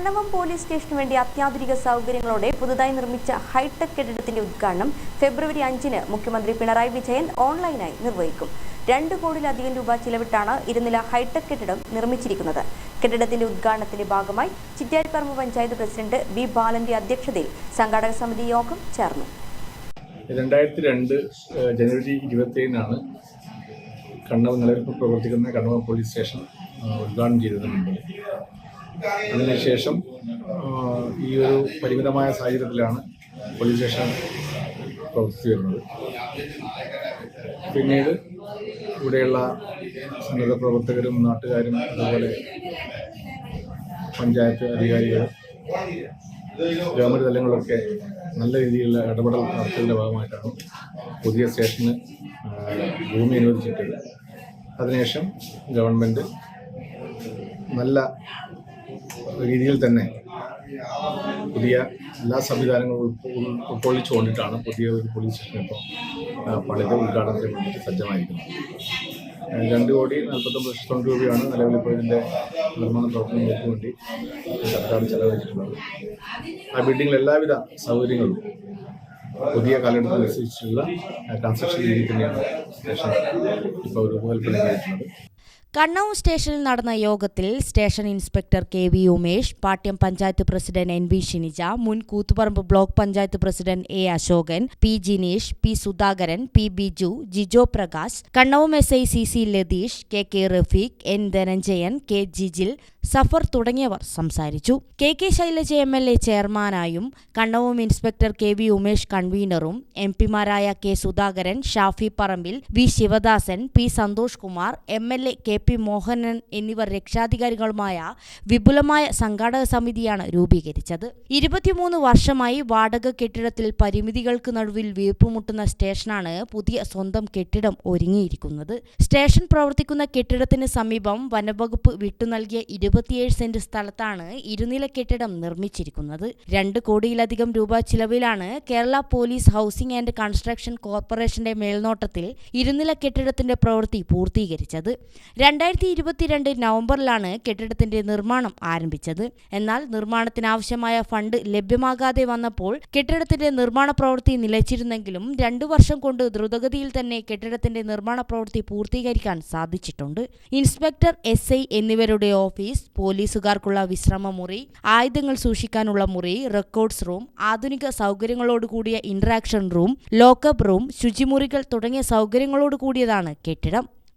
Kannavam police സ്റ്റേഷന് വേണ്ടി അത്യാധുനിക സൗകര്യങ്ങളോടെ പുതുതായി നിർമ്മിച്ച ഹൈടെക് കെട്ടിടത്തിന്റെ ഉദ്ഘാടനം ഫെബ്രുവരി അഞ്ചിന് മുഖ്യമന്ത്രി പിണറായി വിജയൻ ഓൺലൈനായി നിർവഹിക്കും. രണ്ട് കോടിയിലധികം രൂപ ചിലവിട്ടാണ് ഇരുനില ഹൈടെക് കെട്ടിടം നിർമ്മിച്ചിരിക്കുന്നത്. കെട്ടിടത്തിന്റെ ഉദ്ഘാടനത്തിന്റെ ഭാഗമായി ചിറ്റാരിപ്പറമ്പ് പഞ്ചായത്ത് പ്രസിഡന്റ് ബി ബാലന്റെ അധ്യക്ഷതയിൽ സംഘാടക സമിതി യോഗം ചേർന്നു. രണ്ടായിരത്തി രണ്ട് ജനുവരി ഇരുപത്തിയേഴിനാണ് കണ്ണവ് നിലവിൽ പ്രവർത്തിക്കുന്ന പോലീസ് സ്റ്റേഷൻ ഉദ്ഘാടനം ചെയ്തത്. അതിനുശേഷം ഈ ഒരു പരിമിതമായ സാഹചര്യത്തിലാണ് പോലീസ് സ്റ്റേഷൻ പ്രവർത്തിച്ചു വരുന്നത് പിന്നീട് ഇവിടെയുള്ള സന്നദ്ധ പ്രവർത്തകരും നാട്ടുകാരും അതുപോലെ പഞ്ചായത്ത് അധികാരികൾ ഗവൺമെന്റ് തലങ്ങളിലൊക്കെ നല്ല രീതിയിലുള്ള ഇടപെടൽ നടത്തിയതിന്റെ ഭാഗമായിട്ടാണ് പുതിയ സ്റ്റേഷന് ഭൂമി അനുവദിച്ചിട്ടുള്ളത്. അതിനുശേഷം ഗവൺമെന്റ് നല്ല രീതിയിൽ തന്നെ പുതിയ എല്ലാ സംവിധാനങ്ങളും ഉൾക്കൊള്ളിച്ചുകൊണ്ടിട്ടാണ് പുതിയ ഒരു പോലീസ് സ്റ്റേഷൻ ഇപ്പോൾ പള്ളിയുടെ ഉദ്ഘാടനത്തിന് വേണ്ടിയിട്ട് സജ്ജമായിരിക്കുന്നത്. രണ്ട് കോടി നാൽപ്പത്തൊമ്പത് ലക്ഷത്തോളം രൂപയാണ് നിലവിൽ ഇപ്പോൾ ഇതിന്റെ നിർമ്മാണ പ്രവർത്തനങ്ങൾക്ക് വേണ്ടി സർക്കാർ ചെലവഴിച്ചിട്ടുള്ളത്. ആ ബിൽഡിങ്ങിൽ എല്ലാവിധ സൗകര്യങ്ങളും പുതിയ കാലഘട്ടത്തിനനുസരിച്ചുള്ള കൺസ്ട്രക്ഷൻ രീതി തന്നെയാണ് സ്റ്റേഷൻ ഇപ്പോൾ രൂപകൽപ്പന ചെയ്തിട്ടുള്ളത്. കണ്ണൂർ സ്റ്റേഷനിൽ നടന്ന യോഗത്തിൽ station inspector K V Umesh Pattiam panchayat president N V Shinija മുൻ Koothuparamba block panchayat president A Ashokan P Jineesh P Sudhakaran P Biju Jijo Prakash കണ്ണവും S I C C Latheesh K K Rafeeq N Dhananjayan K Jijil Safar തുടങ്ങിയവർ സംസാരിച്ചു. K K Shailaja M L A ചെയർമാനായും കണ്ണവും inspector K V Umesh കൺവീനറും M പിമാരായ K Sudhakaran Shafi Parambil V Sivadasan P Santhosh Kumar M L A K P Mohanan എന്നിവർ രക്ഷാധികാരികളുമായ വിപുലമായ സംഘാടക സമിതിയാണ് രൂപീകരിച്ചത്. ഇരുപത്തിമൂന്ന് വർഷമായി വാടക കെട്ടിടത്തിൽ പരിമിതികൾക്ക് നടുവിൽ വീർപ്പുമുട്ടുന്ന സ്റ്റേഷനാണ് പുതിയ സ്വന്തം കെട്ടിടം ഒരുങ്ങിയിരിക്കുന്നത്. സ്റ്റേഷൻ പ്രവർത്തിക്കുന്ന കെട്ടിടത്തിന് സമീപം വനവകുപ്പ് വിട്ടു നൽകിയ ഇരുപത്തിയേഴ് സെന്റ് സ്ഥലത്താണ് ഇരുനില കെട്ടിടം നിർമ്മിച്ചിരിക്കുന്നത്. രണ്ട് കോടിയിലധികം രൂപ ചിലവിലാണ് Kerala police housing and construction കോർപ്പറേഷന്റെ മേൽനോട്ടത്തിൽ ഇരുനില കെട്ടിടത്തിന്റെ പ്രവൃത്തി പൂർത്തീകരിച്ചത്. രണ്ടായിരത്തി ഇരുപത്തിരണ്ട് നവംബറിലാണ് കെട്ടിടത്തിന്റെ നിർമ്മാണം ആരംഭിച്ചത്. എന്നാൽ നിർമ്മാണത്തിനാവശ്യമായ ഫണ്ട് ലഭ്യമാകാതെ വന്നപ്പോൾ കെട്ടിടത്തിന്റെ നിർമ്മാണ പ്രവൃത്തി നിലച്ചിരുന്നെങ്കിലും രണ്ടു വർഷം കൊണ്ട് ദ്രുതഗതിയിൽ തന്നെ കെട്ടിടത്തിന്റെ നിർമ്മാണ പ്രവൃത്തി പൂർത്തീകരിക്കാൻ സാധിച്ചിട്ടുണ്ട്. ഇൻസ്പെക്ടർ എസ് ഐ എന്നിവരുടെ ഓഫീസ് പോലീസുകാർക്കുള്ള വിശ്രമ മുറി ആയുധങ്ങൾ സൂക്ഷിക്കാനുള്ള മുറി റെക്കോർഡ്സ് റൂം ആധുനിക സൗകര്യങ്ങളോടുകൂടിയ ഇന്ററാക്ഷൻ റൂം ലോക്കപ്പ് റൂം ശുചിമുറികൾ തുടങ്ങിയ സൗകര്യങ്ങളോട് കൂടിയതാണ് കെട്ടിടം.